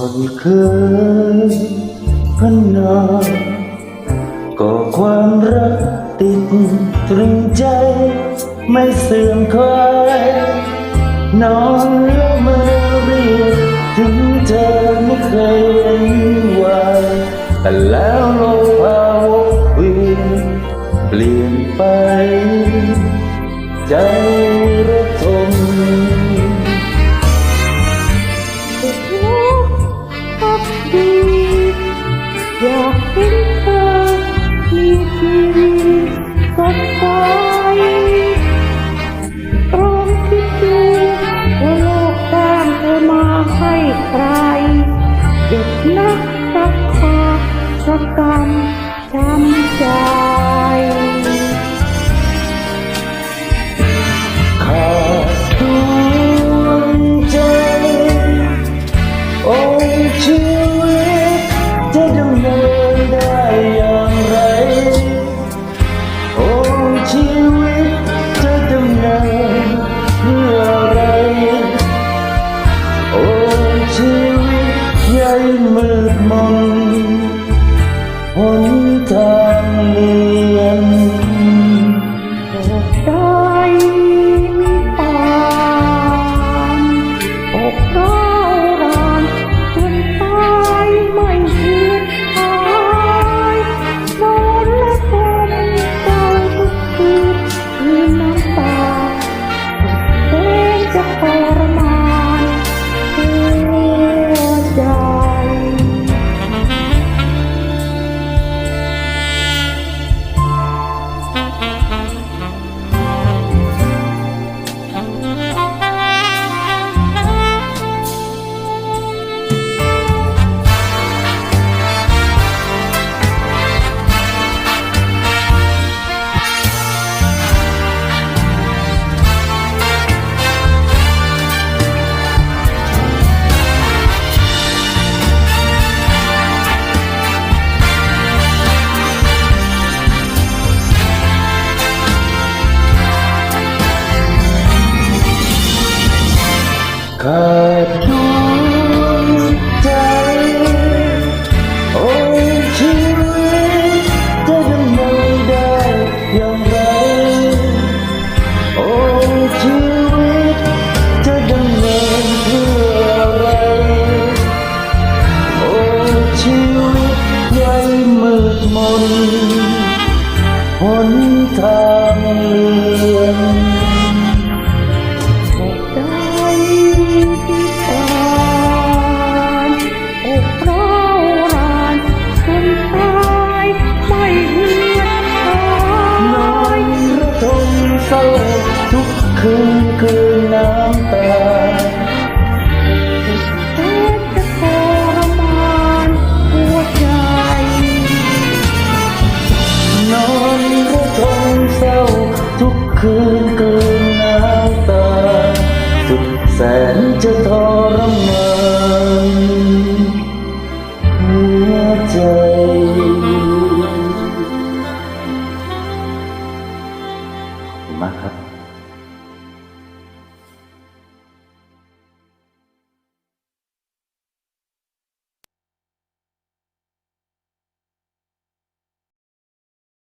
อดเคยพนาก็ความรักติดตรึงใจ ไม่เสื่อมคลายนอนแล้วมาเรียกถึงเธอไม่เคยเว้นวันแต่แล้วโลกภาวะเวียนเปลี่ยนไปใจ อยากเห็นเธอมีชีวิตสดใสตรงที่ดูว่าโลกสร้างเธอมาให้ใครเจ็บนักสักคาสักกรรมช้ำ ชีวิตจะดำเนินเพื่ออะไร โอ้ชีวิตใหญ่มืดมนหนทางเลือนใจที่ คืนคืนน้ำตาแสนจะทรมานหัวใจนอนระทมเศร้าทุกคืนคืนน้ำตา สุดแสนจะทรมานหัวใจมากครับ